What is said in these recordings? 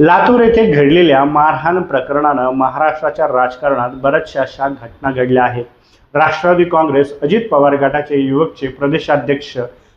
लातूर येथे घडलेल्या मारहाण प्रकरणानं महाराष्ट्राच्या राजकारणात बऱ्याचशा अशा घटना घडल्या आहेत. राष्ट्रवादी काँग्रेस अजित पवार गटाचे युवकचे प्रदेशाध्यक्ष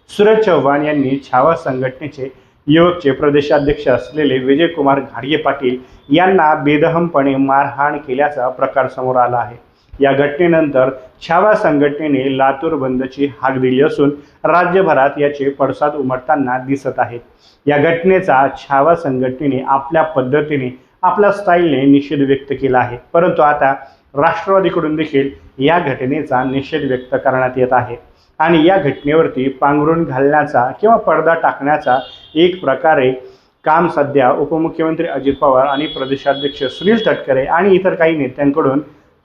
सुरज चव्हाण यांनी छावा संघटनेचे युवकचे प्रदेशाध्यक्ष असलेले विजयकुमार घाडगे पाटील यांना बेदहमपणे मारहाण केल्याचा प्रकार समोर आला आहे. या घटनेनंतर छावा संघटनेने लातूर बंदची हाक दिली असून राज्यभरात याचे पडसाद उमटताना दिसत आहेत या घटनेचा छावा संघटनेने आपल्या पद्धतीने आपल्या स्टाईलने निषेध व्यक्त केला आहे. परंतु आता राष्ट्रवादीकडून देखील या घटनेचा निषेध व्यक्त करण्यात येत आहे. आणि या घटनेवरती पांघरून घालण्याचा किंवा पडदा टाकण्याचा एक प्रकारे काम सध्या उपमुख्यमंत्री अजित पवार आणि प्रदेशाध्यक्ष सुनील तटकरे आणि इतर काही नेत्यांकडून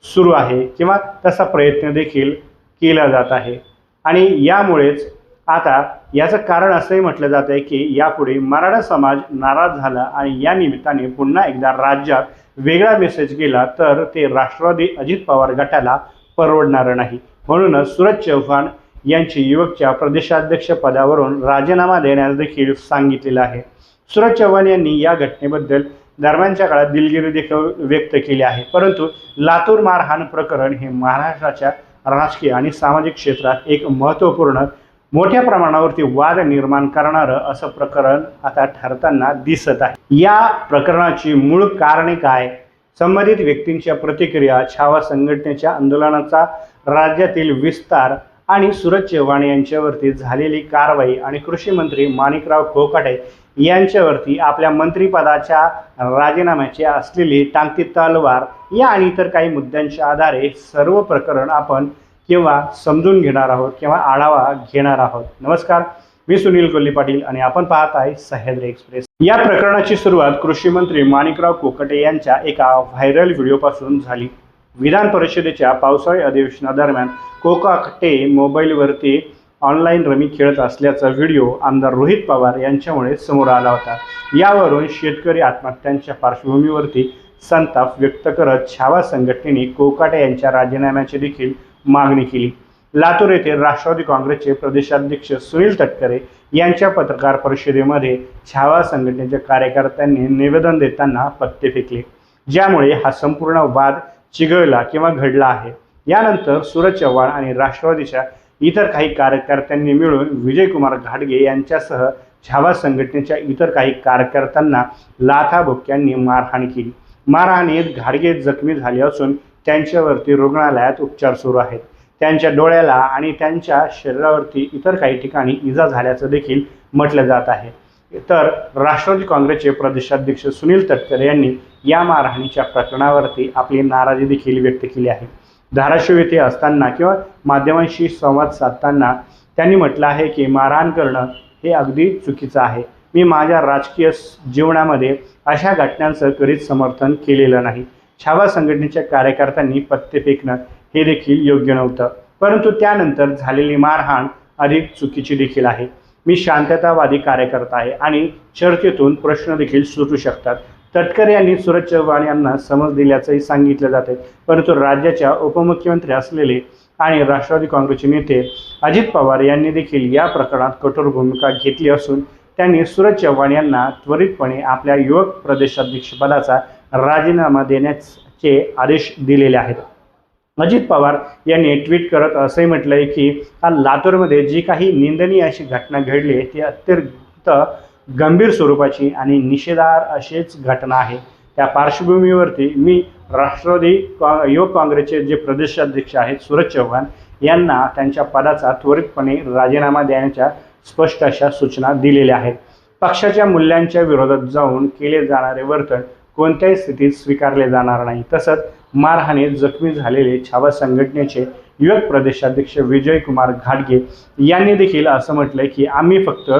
सुरू आहे किंवा तसा प्रयत्न देखील केला जात आहे. आणि यामुळेच आता याचं कारण असंही म्हटलं जात आहे की यापुढे मराठा समाज नाराज झाला आणि या निमित्ताने पुन्हा एकदा राज्यात वेगळा मेसेज गेला तर ते राष्ट्रवादी अजित पवार गटाला परवडणारं नाही. म्हणूनच सुरज चव्हाण यांची युवकच्या प्रदेशाध्यक्ष पदावरून राजीनामा देण्यास देखील सांगितलेलं आहे. सुरज चव्हाण यांनी या घटनेबद्दल दरम्यानच्या काळात दिलगिरी देखील व्यक्त केली आहे. परंतु लातूर मारहाण प्रकरण हे महाराष्ट्राच्या राजकीय आणि सामाजिक क्षेत्रात एक महत्त्वपूर्ण मोठ्या प्रमाणावरती वाद निर्माण करणारं असं प्रकरण आता ठरताना दिसत आहे. या प्रकरणाची मूळ कारणे काय? संबंधित व्यक्तींच्या प्रतिक्रिया छावा संघटनेच्या आंदोलनाचा राज्यातील विस्तार आणि सुरज चव्हाण यांच्यावरती झालेली कारवाई आणि कृषी मंत्री माणिकराव कोकाटे यांच्यावरती आपल्या मंत्रिपदाच्या राजीनाम्याची असलेली टांगती तलवार या आणि इतर काही मुद्द्यांच्या आधारे सर्व प्रकरण आपण किंवा समजून घेणार आहोत किंवा आढावा घेणार आहोत. नमस्कार मी सुनील कोल्ली पाटील आणि आपण पाहत आहे सह्याद्री एक्सप्रेस. या प्रकरणाची सुरुवात कृषी मंत्री माणिकराव कोकटे यांच्या एका व्हायरल व्हिडिओपासून झाली. विधान परिषदेच्या पावसाळी अधिवेशनादरम्यान कोकाकटे मोबाईलवरती ऑनलाईन रमी खेळत असल्याचा व्हिडिओ आमदार रोहित पवार यांच्यामुळे समोर आला होता. यावरून शेतकरी आत्महत्यांच्या पार्श्वभूमीवरती संताप व्यक्त करत छावा संघटनेने कोकाटे यांच्या राजीनाम्याची देखील मागणी केली. लातूर येथे राष्ट्रवादी काँग्रेसचे प्रदेशाध्यक्ष सुनील तटकरे यांच्या पत्रकार परिषदेमध्ये छावा संघटनेच्या कार्यकर्त्यांनी निवेदन देताना पत्ते फेकले. ज्यामुळे हा संपूर्ण वाद चिघळला किंवा घडला आहे. यानंतर सूरज चव्हाण आणि राष्ट्रवादीच्या इतर काही कार्यकर्त्यांनी मिळून विजयकुमार घाडगे यांच्यासह छावा संघटनेच्या इतर काही कार्यकर्त्यांना लाथाबुक्क्यांनी मारहाण केली. मारहाणीत घाडगे जखमी झाले असून त्यांच्यावरती रुग्णालयात उपचार सुरू आहेत. त्यांच्या डोळ्याला आणि त्यांच्या शरीरावरती इतर काही ठिकाणी इजा झाल्याचं देखील म्हटलं जात आहे. तर राष्ट्रवादी काँग्रेसचे प्रदेशाध्यक्ष सुनील तटकरे यांनी या मारहाणीच्या प्रकरणावरती आपली नाराजी देखील व्यक्त केली आहे. धाराशिव येथे असताना किंवा माध्यमांशी संवाद साधताना त्यांनी म्हटलं आहे की मारहाण करणं हे अगदी चुकीचं आहे. मी माझ्या राजकीय जीवनामध्ये अशा घटनांचं कधीच समर्थन केलेलं नाही. छावा संघटनेच्या कार्यकर्त्यांनी पत्ते फेकणं हे देखील योग्य नव्हतं. परंतु त्यानंतर झालेली मारहाण अधिक चुकीची देखील आहे. मी शांततावादी कार्यकर्ता आहे आणि चर्चेतून प्रश्न देखील सुटू शकतात. तटकरे यांनी सुरज चव्हाण यांना समज दिल्याचंही सांगितलं जाते परंतु राज्याच्या उपमुख्यमंत्री असलेले आणि राष्ट्रवादी काँग्रेसचे नेते अजित पवार यांनी देखील या प्रकरणात कठोर भूमिका घेतली असून त्यांनी सुरज चव्हाण यांना त्वरितपणे आपल्या युवक प्रदेशाध्यक्षपदाचा राजीनामा देण्याचे आदेश दिलेले आहेत. अजित पवार यांनी ट्विट करत असंही म्हटलं आहे की काल लातूरमध्ये जी काही निंदनीय अशी घटना घडली आहे ती अत्यंत गंभीर स्वरूपाची आणि निषेधार अशीच घटना आहे. त्या पार्श्वभूमीवरती मी राष्ट्रवादी कॉ युवक काँग्रेसचे जे प्रदेशाध्यक्ष आहेत सूरज चव्हाण यांना त्यांच्या पदाचा त्वरितपणे राजीनामा देण्याच्या स्पष्ट अशा सूचना दिलेल्या आहेत. पक्षाच्या मूल्यांच्या विरोधात जाऊन केले जाणारे वर्तन कोणत्याही स्थितीत स्वीकारले जाणार नाही. तसंच मारहाणीत जखमी झालेले छावा संघटनेचे युवक प्रदेशाध्यक्ष विजय कुमार घाटगे यांनी देखील असं म्हटलंय की आम्ही फक्त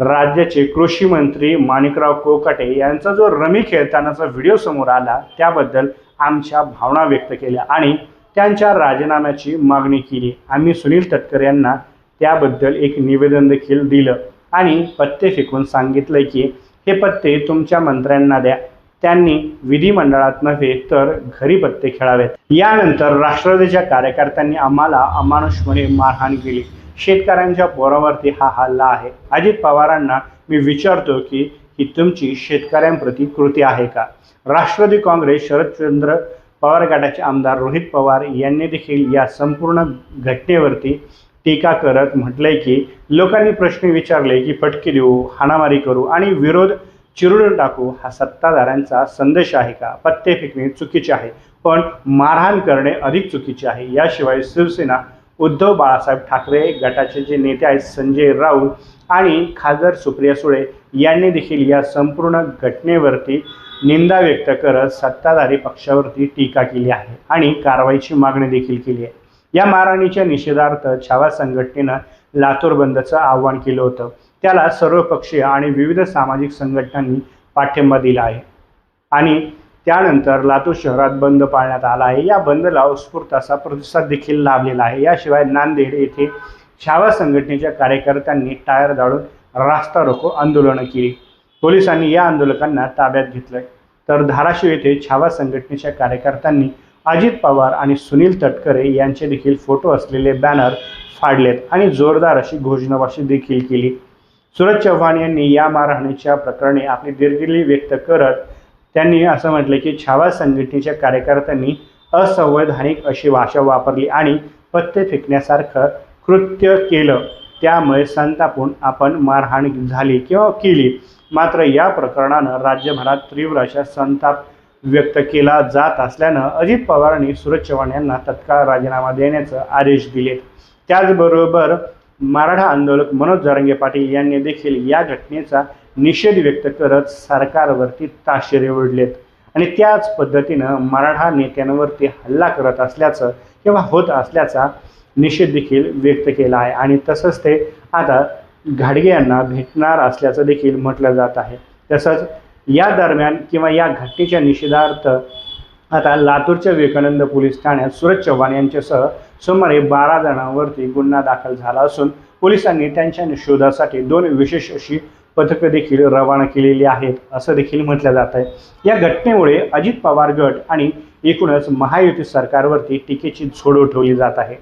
राज्याचे कृषी मंत्री माणिकराव कोकाटे यांचा जो रमी खेळतानाचा व्हिडिओ समोर आला त्याबद्दल आमच्या भावना व्यक्त केल्या आणि त्यांच्या राजीनाम्याची मागणी केली. आम्ही सुनील तटकर यांना त्याबद्दल एक निवेदन देखील दिलं आणि पत्ते फेकून सांगितलं की हे पत्ते तुमच्या मंत्र्यांना द्या. त्यांनी विधिमंडळात नव्हे तर घरी पत्ते खेळावेत. यानंतर राष्ट्रवादीच्या कार्यकर्त्यांनी आम्हाला अमानुषपणे मारहाण केली. शेतकऱ्यांच्या पोरावरती हा हल्ला आहे. अजित पवारांना मी विचारतो की ही तुमची शेतकऱ्यांप्रती कृती आहे का? राष्ट्रवादी काँग्रेस शरदचंद्र पवार गटाचे आमदार रोहित पवार यांनी देखील या संपूर्ण घटनेवरती टीका करत म्हटलंय की लोकांनी प्रश्न विचारले की फटके देऊ हाणामारी करू आणि विरोध चिरडून टाकू हा सत्ताधाऱ्यांचा संदेश आहे का? पत्ते फेकणे चुकीचे आहे पण मारहाण करणे अधिक चुकीचे आहे. याशिवाय शिवसेना उद्धव बाळासाहेब ठाकरे गटाचे जे नेते आहेत संजय राऊत आणि खासदार सुप्रिया सुळे यांनी देखील या संपूर्ण घटनेवरती निंदा व्यक्त करत सत्ताधारी पक्षावरती टीका केली आहे आणि कारवाईची मागणी देखील केली आहे. या मारहाणीच्या निषेधार्थ छावा संघटनेनं लातूर बंदचं आव्हान केलं होतं. त्याला सर्वपक्षीय आणि विविध सामाजिक संघटनांनी पाठिंबा दिला आहे. आणि त्यानंतर लातूर शहरात बंद पाळण्यात आला आहे. या बंदला उत्स्फूर्त असा प्रतिसाद देखील लाभलेला आहे. याशिवाय नांदेड येथे छावा संघटनेच्या कार्यकर्त्यांनी टायर जाळून रास्ता रोको आंदोलनं केली. पोलिसांनी या आंदोलकांना ताब्यात घेतलं तर धाराशिव येथे छावा संघटनेच्या कार्यकर्त्यांनी अजित पवार आणि सुनील तटकरे यांचे देखील फोटो असलेले बॅनर फाडलेत आणि जोरदार अशी घोषणाबाजी देखील केली. सुरज चव्हाण यांनी या मारहाणीच्या प्रकरणी आपली दिलगिरी व्यक्त करत त्यांनी असं म्हटलं की छावा संघटनेच्या कार्यकर्त्यांनी असंवैधानिक अशी भाषा वापरली आणि पत्ते फेकण्यासारखं कृत्य केलं. त्यामुळे संतापून आपण मारहाण झाली किंवा केली. मात्र या प्रकरणानं राज्यभरात तीव्र अशा संताप व्यक्त केला जात असल्यानं अजित पवारांनी सुरज चव्हाण यांना तत्काळ राजीनामा देण्याचं आदेश दिले. त्याचबरोबर मराठा आंदोलक मनोज जरंगे पाटील यांनी देखील या घटनेचा निषेध व्यक्त करत सरकारवरती ताशेरे ओढलेत. आणि त्याच पद्धतीनं मराठा नेत्यांवरती हल्ला करत असल्याचं किंवा होत असल्याचा निषेध देखील व्यक्त केला आहे. आणि तसंच ते आता घाडगे यांना भेटणार असल्याचं देखील म्हटलं जात आहे. तसंच या दरम्यान किंवा या घटनेच्या निषेधार्थ आता लातूरच्या विवेकानंद पोलीस ठाण्यात सुरज चव्हाण यांच्यासह सुमारे बारा जणांवरती गुन्हा दाखल झाला असून पोलिसांनी त्यांच्या शोधासाठी दोन विशेष अशी पथकं देखील रवाना केलेली आहेत असं देखील म्हटलं जात आहे. या घटनेमुळे अजित पवार गट आणि एकूणच महायुती सरकारवरती टीकेची झोड उठवली जात आहे.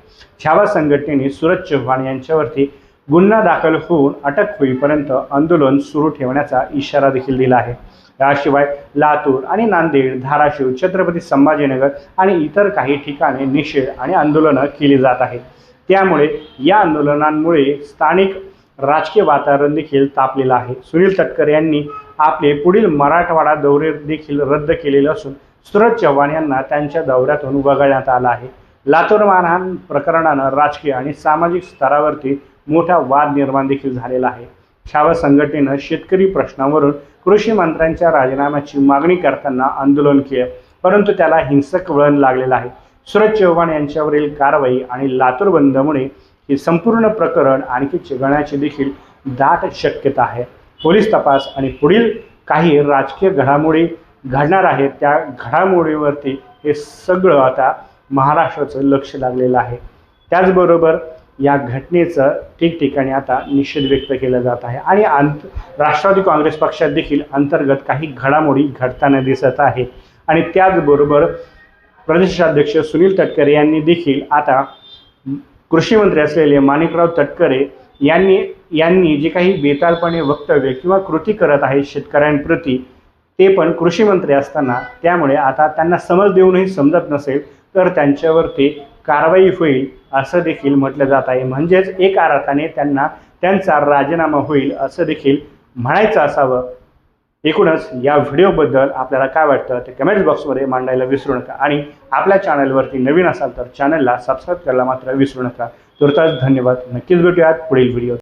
छावा संघटनेने सुरज चव्हाण यांच्यावरती गुन्हा दाखल होऊन अटक होईपर्यंत आंदोलन सुरू ठेवण्याचा इशारा देखील दिला आहे. याशिवाय लातूर आणि नांदेड धाराशिव छत्रपती संभाजीनगर आणि इतर काही ठिकाणी निषेध आणि आंदोलनं केली जात आहेत. त्यामुळे या आंदोलनांमुळे स्थानिक राजकीय वातावरण देखील तापलेलं आहे. सुनील तटकर यांनी आपले पुढील मराठवाडा दौरे देखील रद्द केलेले असून सुरज चव्हाण यांना त्यांच्या दौऱ्यातून वगळण्यात आलं आहे. लातूर मारहाण प्रकरणानं राजकीय आणि सामाजिक स्तरावरती मोठा वाद निर्माण देखील झालेला आहे. छावा संघटनेनं शेतकरी प्रश्नावरून कृषी मंत्र्यांच्या राजीनाम्याची मागणी करताना आंदोलन केलं परंतु त्याला हिंसक वळण लागलेलं आहे. सुरज चव्हाण यांच्यावरील कारवाई आणि लातूर बंदमुळे हे संपूर्ण प्रकरण आणखी चिघळण्याची देखील दाट शक्यता आहे. पोलीस तपास आणि पुढील काही राजकीय घडामोडी घडणार आहेत त्या घडामोडीवरती हे सगळं आता महाराष्ट्राचं लक्ष लागलेलं आहे. त्याचबरोबर या घटनेचं ठिकठिकाणी आता निषेध व्यक्त केला जात आहे आणि अंत राष्ट्रवादी काँग्रेस पक्षात देखील अंतर्गत काही घडामोडी घडताना दिसत आहे. आणि त्याचबरोबर प्रदेशाध्यक्ष सुनील तटकरे यांनी देखील आता कृषी मंत्री असलेले माणिकराव तटकरे यांनी यांनी जे काही बेतालपणे वक्तव्य किंवा कृती करत आहेत शेतकऱ्यांप्रती ते पण कृषी मंत्री असताना त्यामुळे आता त्यांना समज देऊनही समजत नसेल तर त्यांच्यावरती कारवाई होईल असं देखील म्हटलं जात आहे. म्हणजेच एका अर्थाने त्यांना त्यांचा राजीनामा होईल असं देखील म्हणायचं असावं. एकूणच या व्हिडिओबद्दल आपल्याला काय वाटतं ते कमेंट्स बॉक्समध्ये मांडायला विसरू नका. आणि आपल्या चॅनलवरती नवीन असाल तर चॅनलला सबस्क्राईब करायला मात्र विसरू नका. तुर्तास धन्यवाद. नक्कीच भेटूयात पुढील व्हिडिओ